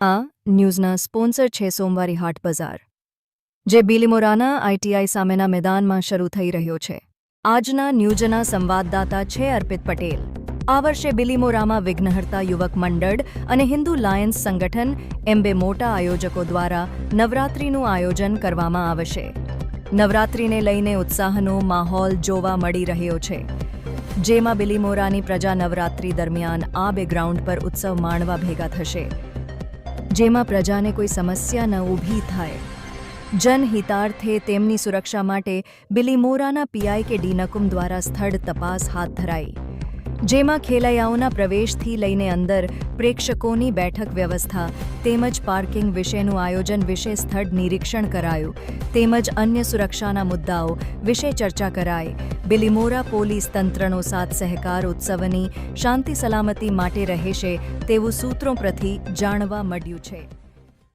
આ ન્યૂઝના સ્પોન્સર છે સોમવારી હાટ બજાર, જે બિલીમોરાના આઈટીઆઈ સામેના મેદાનમાં શરૂ થઈ રહ્યો છે. આજના ન્યૂઝના સંવાદદાતા છે અર્પિત પટેલ. આ વર્ષે બિલીમોરામાં વિઘ્નહર્તા યુવક મંડળ અને હિન્દુ લાયન્સ સંગઠન એમ બે મોટા આયોજકો દ્વારા નવરાત્રિનું આયોજન કરવામાં આવશે. નવરાત્રિને લઈને ઉત્સાહનો માહોલ જોવા મળી રહ્યો છે. જેમાં બિલીમોરાની પ્રજા નવરાત્રિ દરમિયાન આ બે ગ્રાઉન્ડ પર ઉત્સવ માણવા ભેગા થશે. જેમાં પ્રજાને કોઈ સમસ્યા ન ઊભી થાય. જનહિતાર્થે તેમની સુરક્ષા માટે બિલીમોરાના પીઆઈ કે ડીનકુમ દ્વારા સ્થળ તપાસ હાથ ધરાઈ. જેમાં ખેલૈયાઓના પ્રવેશથી લઈને અંદર પ્રેક્ષકોની બેઠક વ્યવસ્થા તેમજ પાર્કિંગ વિશેનું આયોજન વિશે સ્થળ નિરીક્ષણ કરાયું તેમજ અન્ય સુરક્ષાના મુદ્દાઓ વિશે ચર્ચા કરાઈ. બિલીમોરા પોલીસ તંત્રનો સાથ સહકાર ઉત્સવની શાંતિ સલામતી માટે રહેશે તેવું સૂત્રો પ્રથી જાણવા મળ્યું છે.